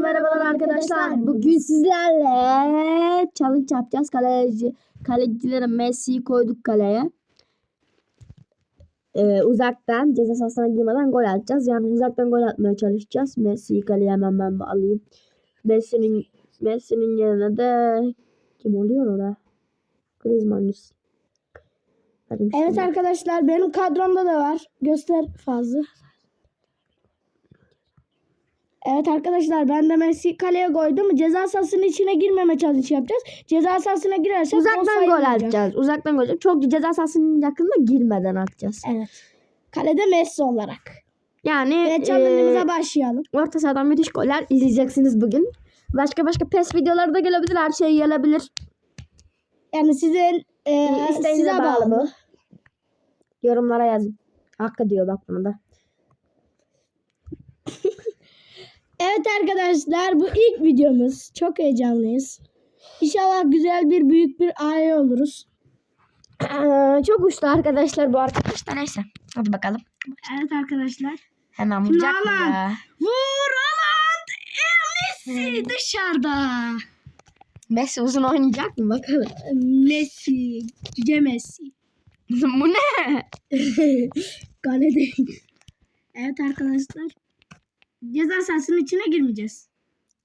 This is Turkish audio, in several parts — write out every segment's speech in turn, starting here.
Herkese merhabalar arkadaşlar. Bugün sizlerle challenge yapacağız. Kaleci kalecilere Messi'yi koyduk kaleye. Ee, uzaktan ceza sahasına girmeden gol atacağız. Yani uzaktan gol atmaya çalışacağız. Messi'yi kaleye hemen ben alayım. Messi'nin Messi'nin yerine de kim oluyor orada? Griezmann. Hadi Evet arkadaşlar benim kadromda da var. Göster fazla. Evet arkadaşlar ben de Messi kaleye koydum. Ceza sahasının içine girmeme challenge yapacağız. Ceza sahasına girersek Uzaktan gol atacağız. Uzaktan gol atacağız. Çok ceza sahasının yakınına girmeden atacağız. Evet. Kalede Messi olarak. Yani Ve challenge'ımıza eee, başlayalım. orta sahadan müthiş goller izleyeceksiniz bugün. Başka başka pes videoları da gelebilir. Her şey gelebilir. Yani sizin e, size bağlı bağlı. bu. Yorumlara yazın. Hakkı diyor bak bunu da. Evet arkadaşlar bu ilk videomuz. Çok heyecanlıyız. İnşallah güzel bir büyük bir aile oluruz. Çok uçtu arkadaşlar bu arkadaşlar. Neyse. Hadi bakalım. Evet arkadaşlar. Hemen vuracak mı ya? Vur Haaland! E, Messi dışarıda. Messi uzun oynayacak mı bakalım. Messi. Yüce Messi. bu ne? Kale değil. Evet arkadaşlar. Ceza sahasının içine girmeyeceğiz.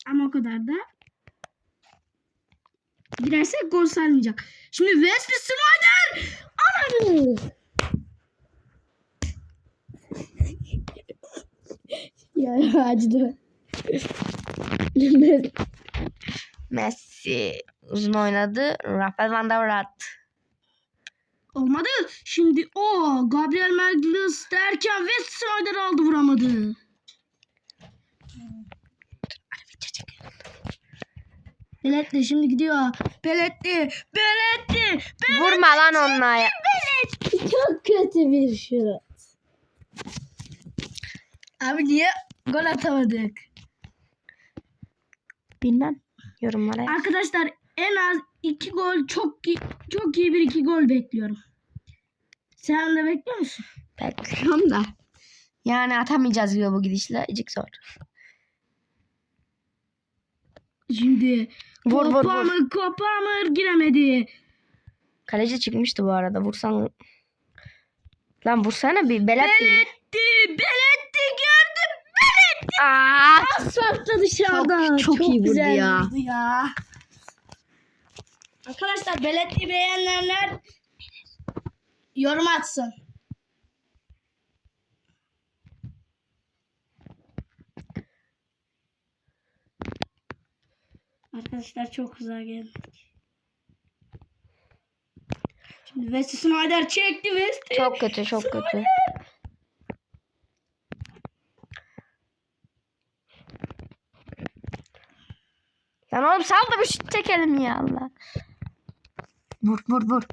Ama o kadar da. Girersek gol sayılmayacak. Şimdi Wesley Snyder. Ananı. ya acıdı. Messi uzun oynadı. Rafael Van der Vaart. Olmadı. Şimdi o Gabriel Magalhaes derken Wesley Snyder aldı vuramadı. Beletti şimdi gidiyor. Beletti. Beletti. Vurma lan onunla ya. Çok kötü bir şut. Abi niye gol atamadık? Bilmem. Yorumlara yaz. Arkadaşlar en az iki gol çok iyi, çok iyi bir iki gol bekliyorum. Sen de bekliyor musun? Bekliyorum da. Yani atamayacağız gibi bu gidişle. Ecik zor. Şimdi Vur, vur, vur. Kopamır, giremedi. Kaleci çıkmıştı bu arada. Vursan. Lan vursana bir belet. Beletti, Beletti gördüm. Beletti. Aa, Asfaltta dışarıda. Çok- çok iyi vurdu ya. vurdu ya. Arkadaşlar Beletti beğenenler yorum atsın. Arkadaşlar çok güzel geldik. Şimdi Wesley Snyder çekti Wesley. çok kötü çok kötü. Lan oğlum sal da bir şut çekelim ya Allah. Vur vur vur.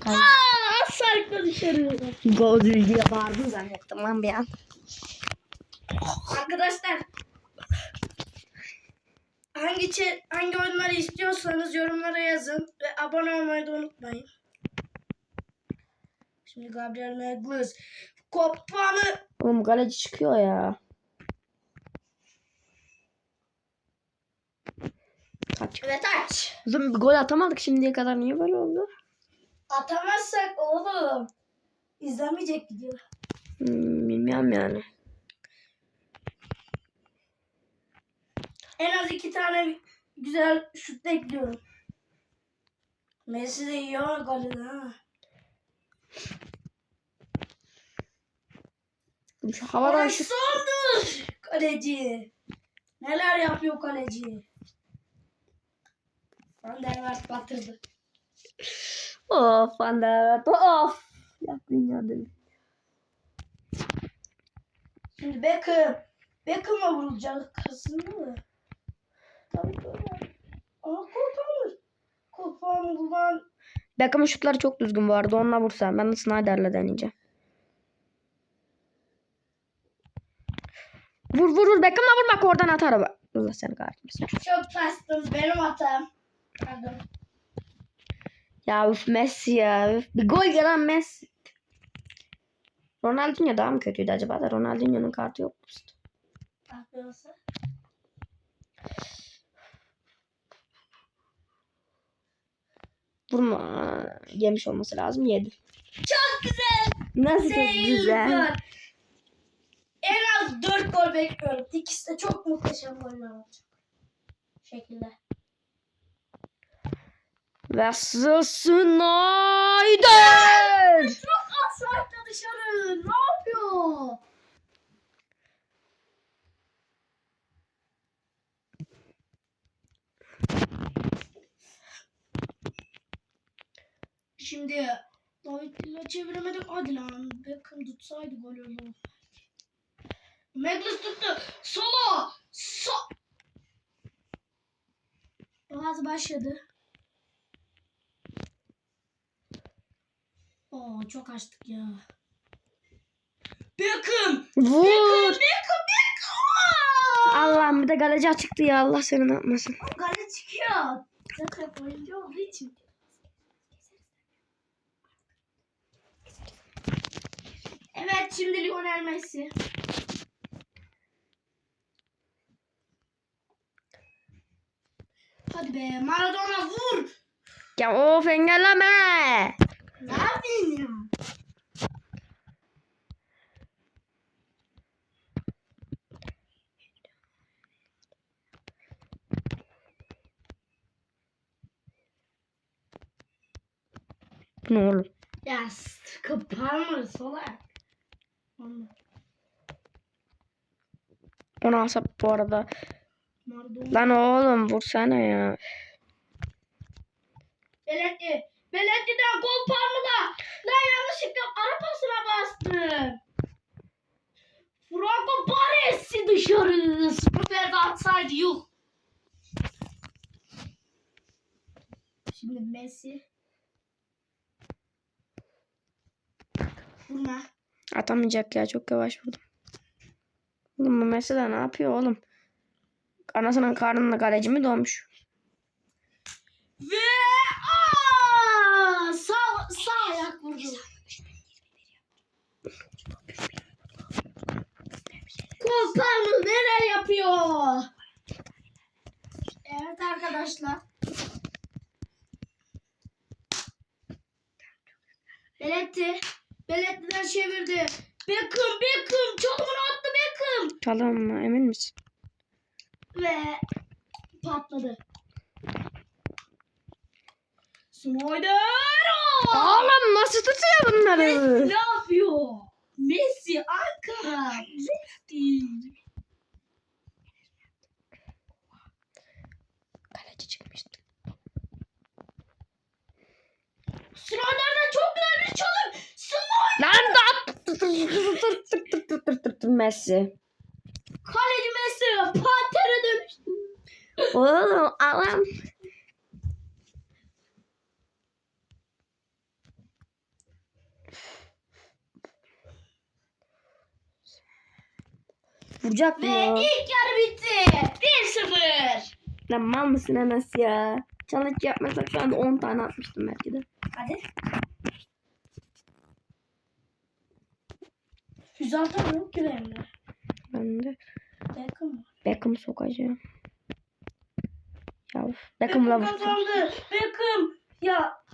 Kay- Aa, sarkma dışarı. Gol diye bağırdım zannettim lan bir an. Arkadaşlar hangi hangi oyunları istiyorsanız yorumlara yazın ve abone olmayı da unutmayın. Şimdi Gabriel Magalhaes Kopamı Oğlum kaleci çıkıyor ya. Kaç. evet aç. Oğlum gol atamadık şimdiye kadar niye böyle oldu? Atamazsak oğlum izlemeyecek video. Hmm, bilmiyorum yani. En az iki tane güzel şut bekliyorum. Messi de yiyor golü ha. Şu havadan şu sondur kaleci. Neler yapıyor kaleci. Van der Vaart batırdı. Of Ander. Of. Ya dünya deli. Şimdi Beckham. Beckham'a vurulacak aslında. Tabii böyle. Aa Kopamır. Kopamır lan. Beckham'ın şutları çok düzgün arada. Onunla vursam. Ben de Snyder'la deneyeceğim. Vur vur vur. Beckham'la vur bak oradan atar. Allah seni kahretmesin. Çok bastım. Benim hatam. Pardon. Ya üf Messi ya. Üf. Bir gol gelen Messi. Ronaldinho daha mı kötüydü acaba da Ronaldinho'nun kartı yok. Aklıyorsa. Vurma. Yemiş olması lazım. Yedi. Çok güzel. Nasıl çok güzel. En az 4 gol bekliyorum. İkisi de çok muhteşem goller olacak. Şekilde. Ve Snyder. Çok asfaltta dışarı. Ne yapıyor? Şimdi David Villa çeviremedik. Hadi lan. Beckham tutsaydı gol olur. Magnus tuttu. Solo. So Bazı başladı. Oo çok açtık ya. Beckham. Vur. Beckham, Beckham. Allah'ım bir de galeci çıktı ya. Allah seni ne yapmasın. Gale çıkıyor. Zaten oyuncu olduğu için. Evet şimdi Lionel Messi. Hadi be Maradona vur. Ya of engelleme. Ne yapayım ya? Ne oğlum? Ya kapanma solak. Onu alsa bu arada. Lan oğlum vursana ya. Belediye. Belediyeden gol parmağına. Lan yanlışlıkla ara pasına bastım. Franco Baresi dışarı. Süper atsaydı yuh. Şimdi Messi. Vurma. Atamayacak ya çok yavaş vurdum. Oğlum bu de ne yapıyor oğlum? Anasının karnında kaleci mi doğmuş? Ve aa, sağ, sağ ayak vurdu. Kollarını nereye yapıyor? Evet arkadaşlar. Beletti. Beletti'den çevirdi. Beckham, Beckham. Çalımını attı Beckham. Tamam mı? Emin misin? Ve patladı. Snyder! Oğlum nasıl tutuyor bunları? Messi ne yapıyor? Messi Ankara. Messi. Kaleci çıkmıştı. Snyder'den çok güzel bir çalım. Snyder. Lan da Tır tır tır tır tır tır tır Messi. Kaleci Messi. Panter'e dönüştü. Oğlum alam. Vuracak mı? Ve ya? ilk yarı bitti. 1-0. Lan mal mısın Enes ya? Challenge yapmasak şu anda 10 tane atmıştım belki de. Hadi. Füze atamıyorum ki ben de. Ben de Beckham var. Beckham'ı sokacağım. Ya Beckham'la Beckham vursun. kazandı. Beckham. Ya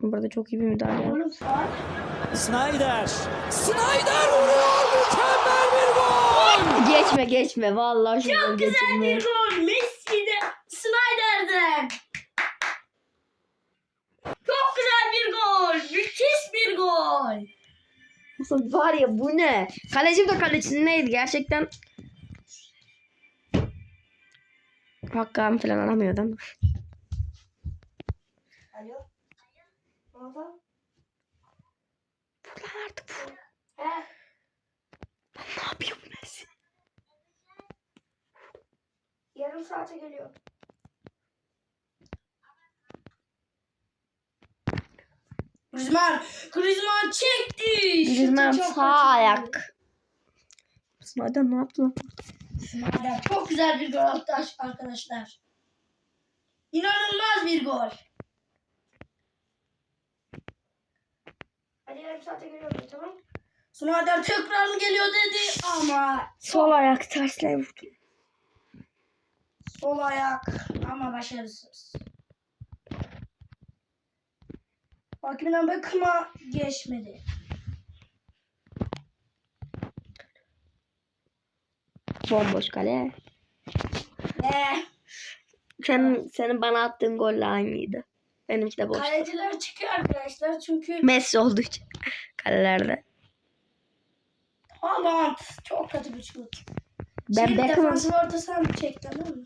Burada çok iyi bir müdahale. oğlum saat. Snyder. Snyder vuruyor. Mükemmel bir gol. Geçme geçme vallahi şuradan Çok güzel geçirme. bir gol. Messi'de, Snyder'den. Çok güzel bir gol. Müthiş bir gol. Aslında var ya bu ne? Kaleci de kalecinin neydi gerçekten? Hakkı falan alamıyor değil mi? Alo. Ne oldu? Vur lan artık vur. He. Ne yapıyor bu Messi? Yarım saate geliyor. Griezmann, Griezmann çekti. Şutu çok sağ ayak. Snyder ne yaptı lan? Snyder çok güzel bir gol attı arkadaşlar. İnanılmaz bir gol. Hadi yarım saate geliyorum tamam. Snyder tekrar mı geliyor dedi ama Sol ayak tersle vurdum. sol ayak ama başarısız. Hakimden bakıma geçmedi. Bomboş kale. Ve Senin, senin bana attığın golle aynıydı. Benimki de boş. kaleciler çıkıyor arkadaşlar çünkü Messi olduğu için kalelerde. Haaland çok kötü bir şut. Ben Şimdi Beckham'ım. defansın ortasına mı çek tamam mı?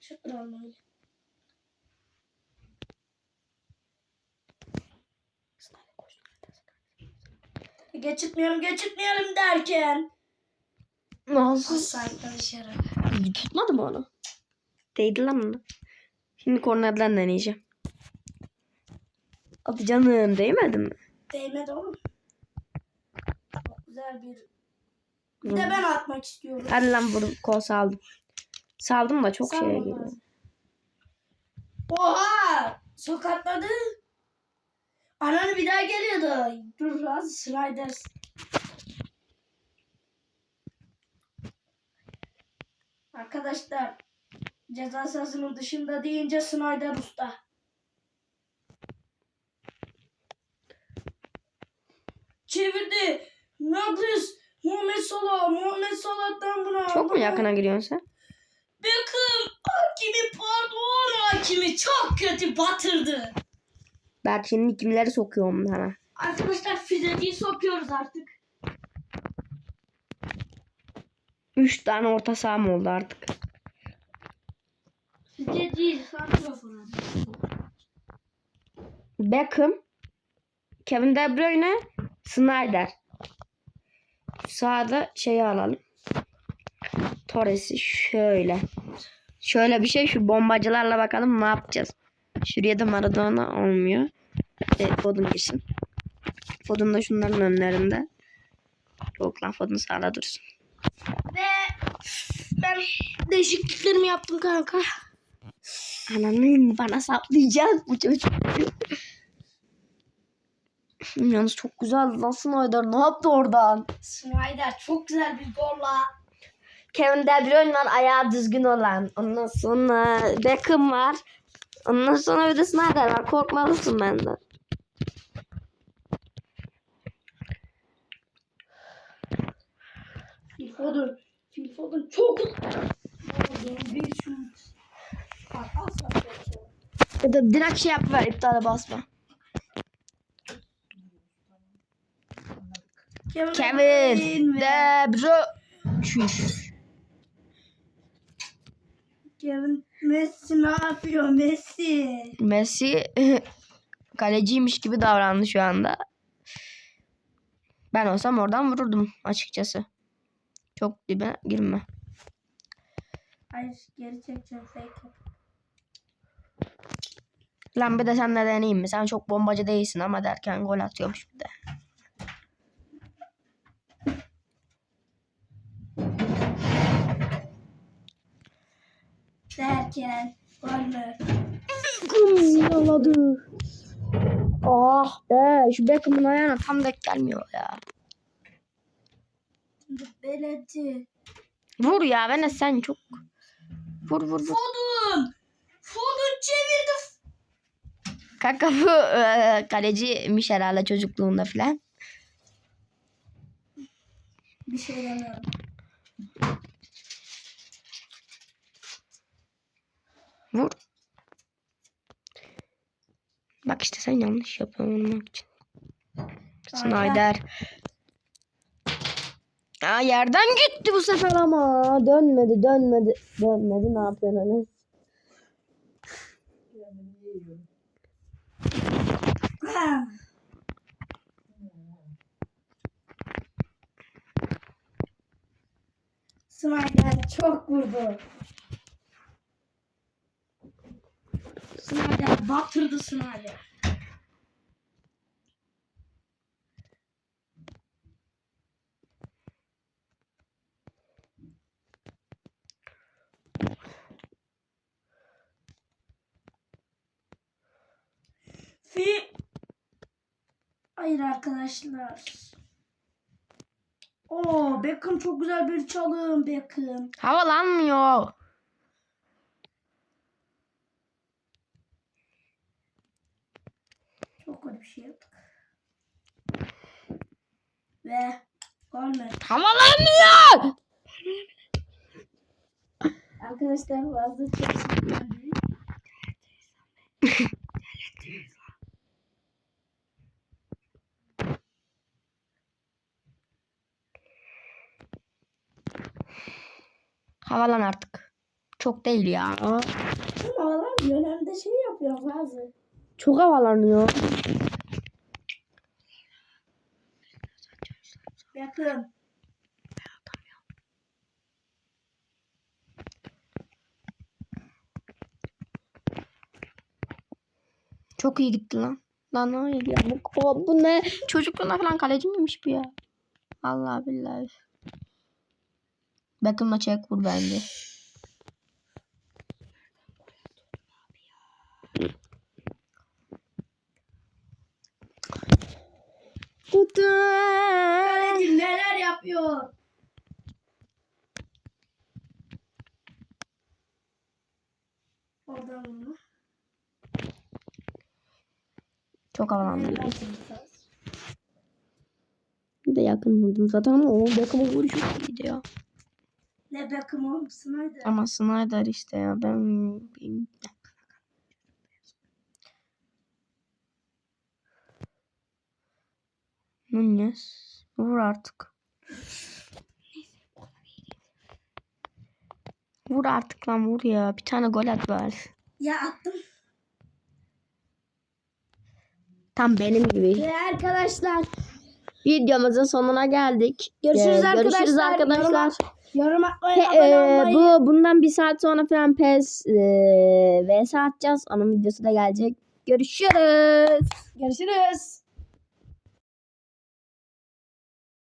Şut almayı. Geçitmeyelim geçitmeyelim derken. Nasıl? Dışarı. Tutmadı mı onu? Değdi lan onu. Şimdi kornerden deneyeceğim. Hadi canım değmedi mi? Değmedi oğlum. Çok güzel bir... Bir de ben atmak istiyorum. Hadi lan bunu kol saldım. Saldım da çok Sağ şeye geliyor. lan. Oha! Sokatladı. Ananı bir daha geliyordu. Dur az Snyder. Arkadaşlar ceza sahasının dışında deyince Snyder usta. Çevirdi. Naglis. Muhammed Salah. Muhammed Salah'tan buna. Çok mu yakına giriyorsun sen? Beckham hakimi pardon hakimi çok kötü batırdı. Berkin'in kimleri sokuyorum sana. Arkadaşlar fizeciyi sokuyoruz artık. Üç tane orta saham oldu artık. Santrafor Beckham, Kevin De Bruyne, Snyder. Sağda şeyi alalım. Torres'i şöyle. Şöyle bir şey şu bombacılarla bakalım ne yapacağız. Şuraya da Maradona olmuyor. E, Foden girsin. Foden da şunların önlerinde. Yok lan Foden sağda dursun. Ben değişikliklerimi yaptım kanka. Ananın bana saplayacak bu çocuk. Yalnız çok güzel. Nasıl Snyder ne yaptı oradan? Snyder çok güzel bir golla. Kevin De Bruyne var ayağı düzgün olan. Ondan sonra Beckham var. Ondan sonra bir de Snyder var. Korkmalısın benden. Phil Phil Foden çok bir Ya da direkt şey yap ver iptale basma. Kevin, Kevin De Bruyne. Kevin Messi ne yapıyor Messi? Messi kaleciymiş gibi davrandı şu anda. Ben olsam oradan vururdum açıkçası. Çok dibe girme. Hayır geri çekeceğim fake. Lan bir de sen de deneyeyim mi? Sen çok bombacı değilsin ama derken gol atıyormuş bir de. Derken gol mü? Yaladı. Ah be şu Beckham'ın ayağına tam denk gelmiyor ya. Beledi. Vur ya ben sen çok. Vur vur vur. Foden! Foden çevirdi. Kanka bu e, kaleciymiş herhalde çocukluğunda filan. Bir şey demiyorum. Vur. Bak işte sen yanlış yapıyorsun vurmak için. Snyder. Aa, yerden gitti bu sefer ama. Dönmedi dönmedi. Dönmedi ne yapıyorsun Enes? Ha. Snyder çok vurdu. Snyder batırdı Snyder. Fi Hayır arkadaşlar. Oo Beckham çok güzel bir çalım Beckham. Havalanmıyor. Çok kötü bir şey yaptık. Ve gol mü? Havalanmıyor. Arkadaşlar fazla çok Havalan artık. Çok değil ya. Ama lan dönemde şey yapıyor fazla. Çok havalanıyor. Beckham. Çok iyi gitti lan. Lan hayır ya. Bu, o, bu ne? Çocukluğuna falan kaleci miymiş bu ya? Allah billahi. Beckham'la çek vur bence. Kaleci neler yapıyor? Oradan mı? Çok havalandı. Bir de yakın vurdum zaten ama o çok iyiydi ya. Ne Beckham oğlum Snyder. Ama Snyder işte ya ben ben- Nunez vur artık. Vur artık lan vur ya. Bir tane gol at bari. Ya attım. Tam benim gibi. Ve arkadaşlar Videomuzun sonuna geldik. Görüşürüz Ee, arkadaşlar. Görüşürüz arkadaşlar. Yorum atmayı, Pe- abone e, olmayı. bu bundan bir saat sonra falan PES e, vs atacağız. Onun videosu da gelecek. Görüşürüz. Görüşürüz.